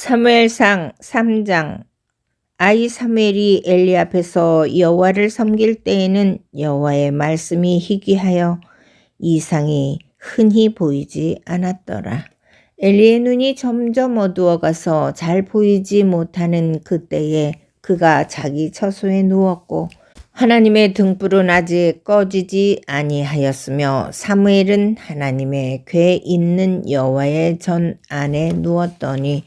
사무엘상 3장 아이 사무엘이 엘리 앞에서 여호와를 섬길 때에는 여호와의 말씀이 희귀하여 이상이 흔히 보이지 않았더라. 엘리의 눈이 점점 어두워가서 잘 보이지 못하는 그때에 그가 자기 처소에 누웠고 하나님의 등불은 아직 꺼지지 아니하였으며 사무엘은 하나님의 궤 있는 여호와의 전 안에 누웠더니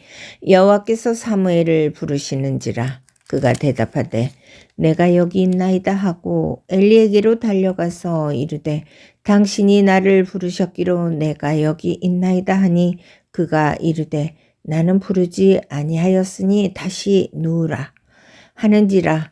여호와께서 사무엘을 부르시는지라 그가 대답하되 내가 여기 있나이다 하고 엘리에게로 달려가서 이르되 당신이 나를 부르셨기로 내가 여기 있나이다 하니 그가 이르되 나는 부르지 아니하였으니 다시 누우라. 하는지라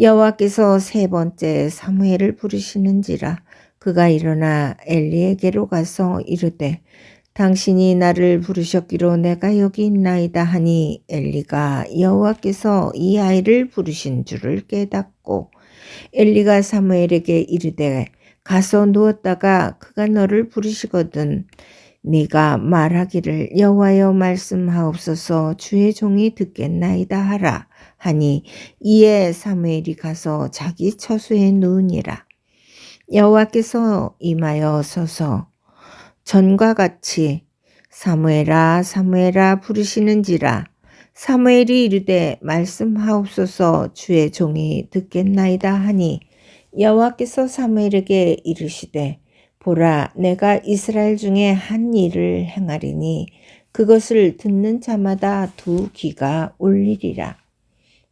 여호와께서 세 번째 사무엘을 부르시는지라 그가 일어나 엘리에게로 가서 이르되 당신이 나를 부르셨기로 내가 여기 있나이다 하니 엘리가 여호와께서 이 아이를 부르신 줄을 깨닫고 엘리가 사무엘에게 이르되 가서 누웠다가 그가 너를 부르시거든 네가 말하기를 여호와여 말씀하옵소서 주의 종이 듣겠나이다 하라. 하니 이에 사무엘이 가서 자기 처소에 누우니라. 여호와께서 임하여 서서 전과 같이 사무엘아 사무엘아 부르시는지라. 사무엘이 이르되 말씀하옵소서 주의 종이 듣겠나이다 하니 여호와께서 사무엘에게 이르시되 보라 내가 이스라엘 중에 한 일을 행하리니 그것을 듣는 자마다 두 귀가 울리리라.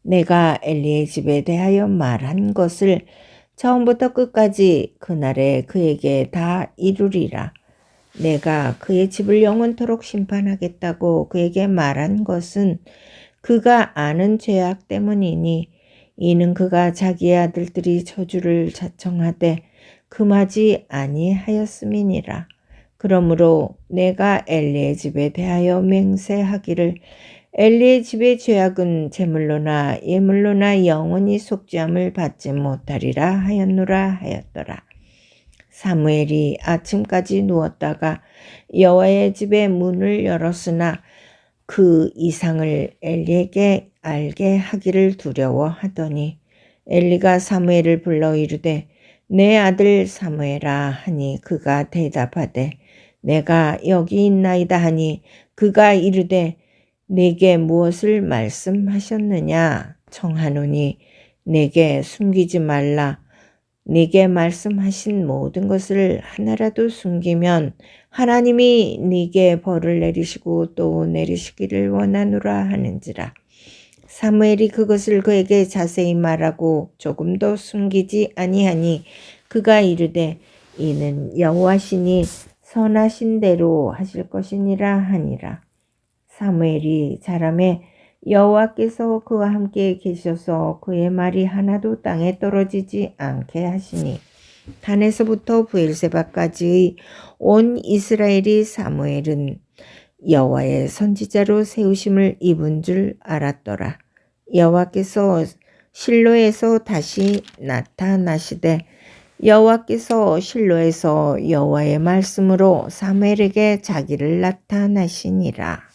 내가 엘리의 집에 대하여 말한 것을 처음부터 끝까지 그날에 그에게 다 이루리라. 내가 그의 집을 영원토록 심판하겠다고 그에게 말한 것은 그가 아는 죄악 때문이니 이는 그가 자기의 아들들이 저주를 자청하되 금하지 아니하였음이니라. 그러므로 내가 엘리의 집에 대하여 맹세하기를 엘리의 집의 죄악은 제물로나 예물로나 영원히 속죄함을 받지 못하리라 하였노라 하였더라. 사무엘이 아침까지 누웠다가 여호와의 집의 문을 열었으나 그 이상을 엘리에게 알게 하기를 두려워하더니 엘리가 사무엘을 불러 이르되 내 아들 사무엘아 하니 그가 대답하되 내가 여기 있나이다 하니 그가 이르되 내게 무엇을 말씀하셨느냐 청하노니 내게 숨기지 말라 네게 말씀하신 모든 것을 하나라도 숨기면 하나님이 네게 벌을 내리시고 또 내리시기를 원하노라 하는지라. 사무엘이 그것을 그에게 자세히 말하고 조금도 숨기지 아니하니 그가 이르되 이는 여호와시니 선하신 대로 하실 것이니라 하니라. 사무엘이 자람에 여호와께서 그와 함께 계셔서 그의 말이 하나도 땅에 떨어지지 않게 하시니 단에서부터 부엘세바까지의 온 이스라엘이 사무엘은 여호와의 선지자로 세우심을 입은 줄 알았더라. 여호와께서 실로에서 다시 나타나시되 여호와께서 실로에서 여호와의 말씀으로 사무엘에게 자기를 나타나시니라.